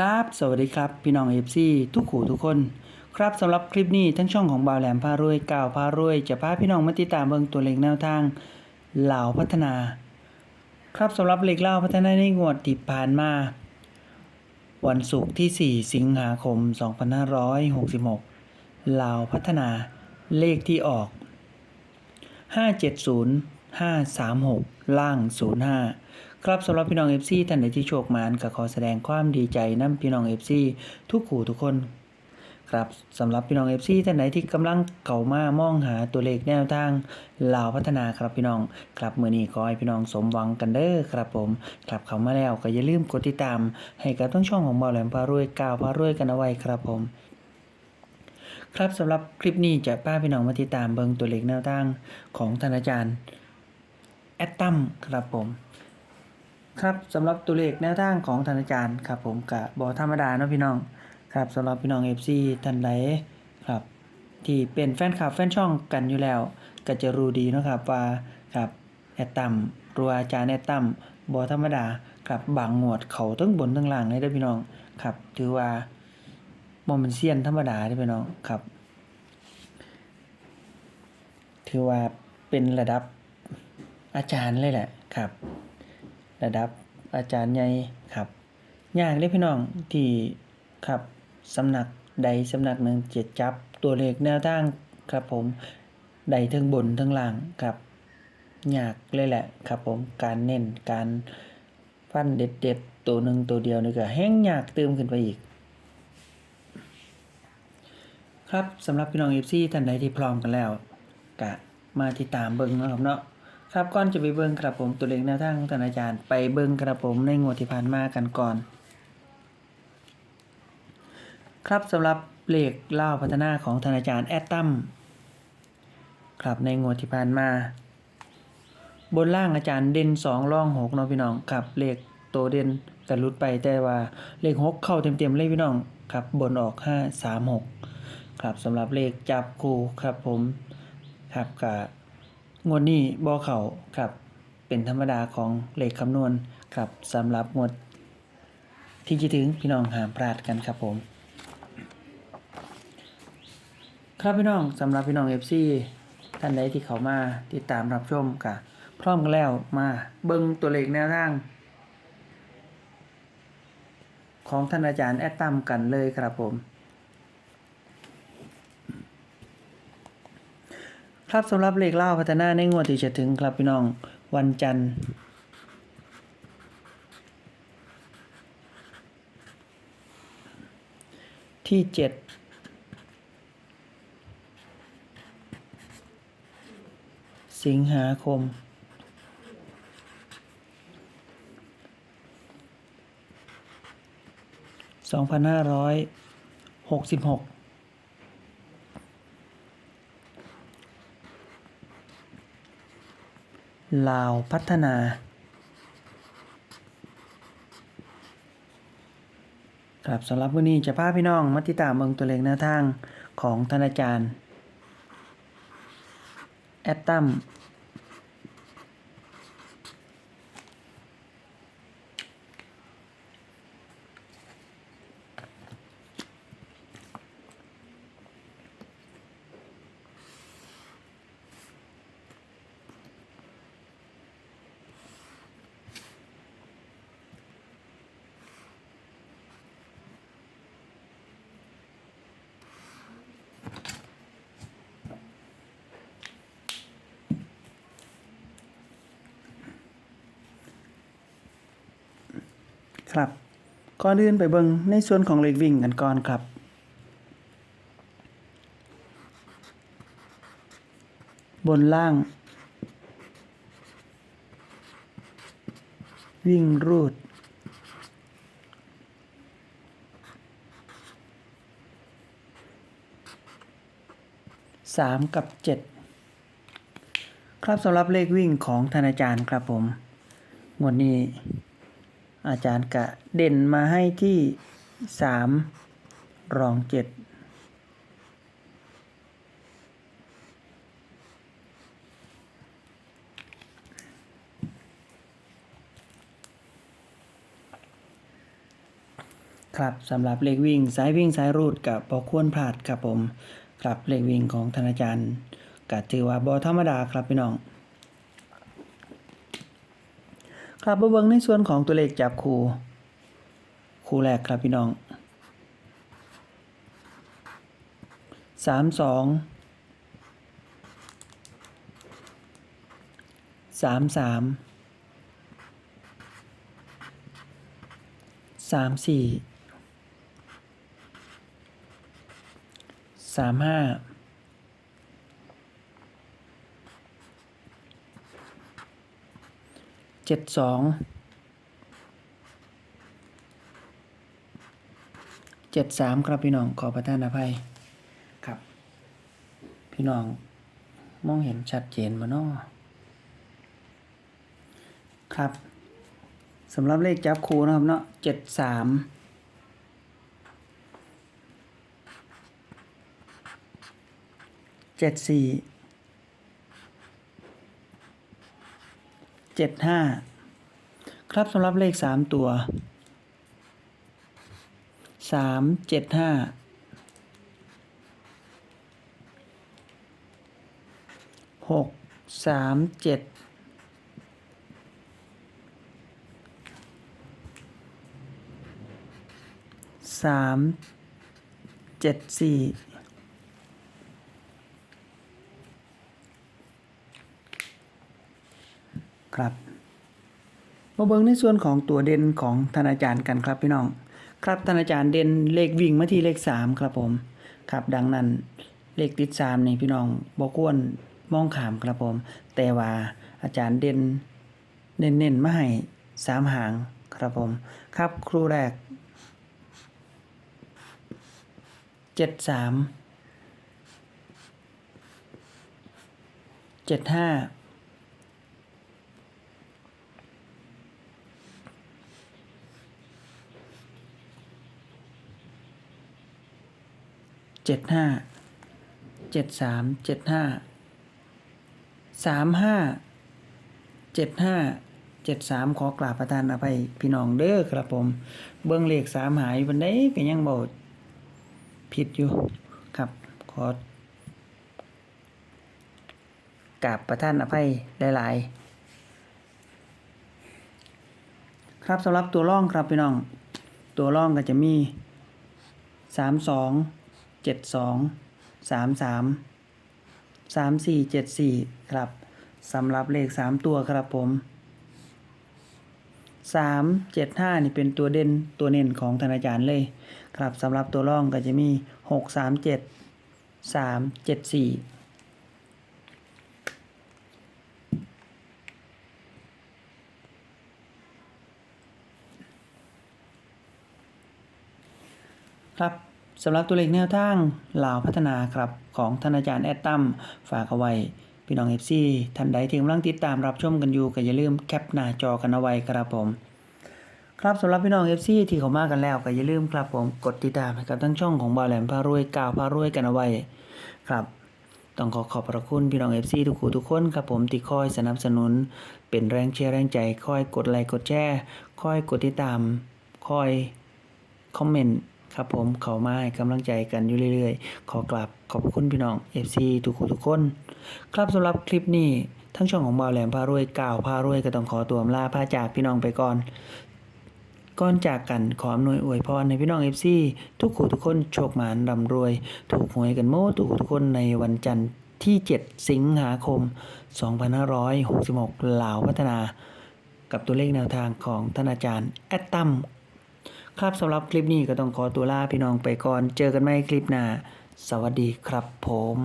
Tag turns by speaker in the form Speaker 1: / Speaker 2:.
Speaker 1: ครับ สวัสดีครับ พี่น้องเอฟซีทุกขู่ทุกคน ครับสำหรับคลิปนี้ทั้งช่องของบ่าวแหลมพารวยก่าวพารวย จะพาพี่น้องมาติดตามเบิ่งตัวเลขแนวทางเหล่าพัฒนา ครับสำหรับเลขเล่าพัฒนาในงวดที่ผ่านมา วันศุกร์ที่ 4 สิงหาคม 2566เหล่าพัฒนาเลขที่ออก 570 536 ล่าง 05 ครับสำหรับพี่น้อง FC ท่านใดที่โชคมานก็ขอแสดงความดีใจนํพี่น้อง FC ทุกขู่ทุกคน ครับสำหรับพี่น้อง FC ท่านใดที่กำลังเก่ามามองหาตัวเลขแนวทางลาวพัฒนาครับพี่น้องครับมือนี้ขอให้พี่น้องสมหวังกันเด้อครับผมครับเข้ามาแล้วก็อย่าลืมกดติดตาม ให้กับทั้งช่องของบ่าวแหลมพารวยก้าวพารวยกันเอาไว้ครับผมครับสำหรับคลิปนี้จะป้าพี่น้องมาติดตามเบิงตัวเลขแนวทางของท่านอาจารย์แอตตัมครับผม ครับสำหรับตัวเลขแนวทางของท่านอาจารย์ครับผมกะบอธรรมดาเนาะพี่น้องครับสำหรับพี่น้อง FC ท่านใดครับ ที่เป็นแฟนคลับแฟนช่องกันอยู่แล้ว ก็จะรู้ดีนะครับว่าครับแอตตัมรัวอาจารย์แอตตัมบอธรรมดาครับบางงวดเขาทั้งบนทั้งล่างเลยเด้อพี่น้องครับถือว่าบ่แมันเซียนธรรมดาเด้อพี่น้องครับ ถือว่าเป็นระดับอาจารย์เลยแหละครับ ระดับอาจารย์ใหญ่ครับยากเลยพี่น้องที่ครับสำนักใดสำนักหนึ่งเจะจับตัวเลขแนวทางครับผมใดทั้งบนทั้งล่างครับยากเลยแหละครับผมการเน้นการฟันเด็ดๆตัวหนึ่งตัวเดียวนี่ก็แห้งยากเติมขึ้นไปอีก ครับสำหรับพี่น้องเอฟซีท่านใดที่พร้อมกันแล้วก็มาติดตามเบิ้งนะครับเนาะ ครับก่อนจะไปเบิ้งครับผมตัวเลขแนวทางท่านอาจารย์ไปเบิ้งครับผมในงวดที่ผ่านมากันก่อน ครับสำหรับเลขเล่าพัฒนาของท่านอาจารย์แอดตัมครับในงวดที่ผ่านมา บนล่างอาจารย์เด่นสองร่องหกเนาะพี่น้องครับเลขโตวเด่นแต่รุดไปแต่ว่าเลขหกเข้าเต็มๆเลยพี่น้องครับบนออกห้าสามหกครับสำหรับเลขจับคู่ครับผมครับกับ งวดนี้บอเขาครับ เป็นธรรมดาของเลขคำนวณครับสำหรับงวด ที่จะถึงพี่น้องห้ามพลาดกันครับผม ครับพี่น้องสำหรับพี่น้อง FC ท่านใดที่เขามาติดตามรับชมกับพร้อมกันแล้วมาเบิงตัวเลขแนวทาง ของท่านอาจารย์แอดตัมกันเลยครับผม ครับสำหรับเลขเล่าพัฒนาในงวดที่จะถึงครับพี่น้องวันจันทร์ที่เจ็ดสิงหาคม สองพันห้าร้อยหกสิบหก ลาวพัฒนา ครับสำหรับวันนี้จะพาพี่น้องมาติดตามเบิงตัวเลขหน้าทางของท่านอาจารย์ แอตตัม ครับ ก่อนอื่นไปเบิงในส่วนของเลขวิ่งกันก่อนครับ บนล่าง วิ่งรูด สามกับเจ็ดครับสำหรับเลขวิ่งของธนาจารย์ครับผมงวดนี้ อาจารย์กะเด่นมาให้ที่สามรองเจ็ดครับสำหรับเลขวิ่งสายวิ่งสายรูดกับบ่ควรพลาดครับผม ครับเลขวิ่งของธนาจารย์ก็ถือว่าบ่ธรรมดาครับพี่น้อง ครับมาเบิ่งในส่วนของตัวเลขจับคู่ คู่แรกครับพี่น้องสามสองสามสามสามสี่สามห้า เจ็ดสองเจ็ดสามครับพี่น้องขอประทานอภัยครับ พี่น้องมองเห็นชัดเจนบ่เนาะครับสำหรับเลขจับคูนะครับเนาะเจ็ดสามเจ็ดสี่ เจ็ดห้าครับสำหรับเลขสามตัวสามเจ็ดห้าหกสามเจ็ดสามเจ็ดสี่ ครับ มาเบิ่งในส่วนของตัวเด่นของธนาจารย์กันครับพี่น้อง ครับธนาจารย์เด่นเลขวิ่งมาที่เลขสามครับผมครับดังนั้นเลขติดสามนี่พี่น้องบ่ควรมองขามครับผม แต่ว่าอาจารย์เด่นเน้นๆมาให้สามหางครับผม ครับครูแรกเจ็ดสามเจ็ดห้า เจ็ดห้าเจ็ดสามเจ็ดห้าสามห้าเจ็ดห้าเจ็ดสามขอกราบประทานอภัยพี่น้องเด้อครับผม เบิ้งเลขสามหายวันนี้ก็ยังบอกผิดอยู่ครับ ขอกราบประทานอภัยหลาย ๆ ครับสำหรับตัวร่องครับพี่น้อง ตัวร่องก็จะมีสามสอง เจ็ดสองสามสามสามสี่เจ็ดสี่ครับสำหรับเลขสามตัวครับผมสามเจ็ดห้านี่เป็นตัวเด่นตัวเน้นของธนาจารย์เลย ครับสำหรับตัวร่องก็จะมีหกสามเจ็ดสามเจ็ดสี่ครับ สำหรับตัวเลขแนวทางลาวพัฒนาครับของท่านอาจารย์แอดตัมฝากเอาไว้ พี่น้องเอฟซีท่านใดที่กำลังติดตามรับชมกันอยู่ก็อย่าลืมแคปหน้าจอกันเอาไว้ครับผม ครับสำหรับพี่น้องเอฟซีที่เข้ามากันแล้วก็อย่าลืมครับผมกดติดตามให้กับทั้งช่องของบาแหลมพารวยกาวพารวยกันเอาไว้ครับต้องขอขอบพระคุณพี่น้องเอฟซีทุกคู่ทุกคนครับผมที่คอยสนับสนุน เป็นแรงเชียร์แรงใจคอยกดไลค์กดแชร์คอยกดติดตามคอยคอมเมนต์ ครับผมเขามาให้กำลังใจกันอยู่เรื่อยๆ ขอกราบขอบคุณพี่น้อง FC ทุกคู่ทุกคน ครับสำหรับคลิปนี้ทั้งช่องของบ่าวแหลมพารวยกล่าวพารวยก็ต้องขอตัวลาพาจากพี่น้องไปก่อนก่อนจากกันขออำนวยอวยพรให้พี่น้อง FC ทุกคู่ทุกคนโชคหมานร่ำรวย ถูกหวยกันโม้ทุกคู่ทุกคนในวันจันทร์ที่ 7 สิงหาคม 2566ลาวพัฒนา กับตัวเลขแนวทางของท่านอาจารย์ แอดตัม ครับสำหรับคลิปนี้ก็ต้องขอตัวลาพี่น้องไปก่อน เจอกันใหม่คลิปหน้า สวัสดีครับผม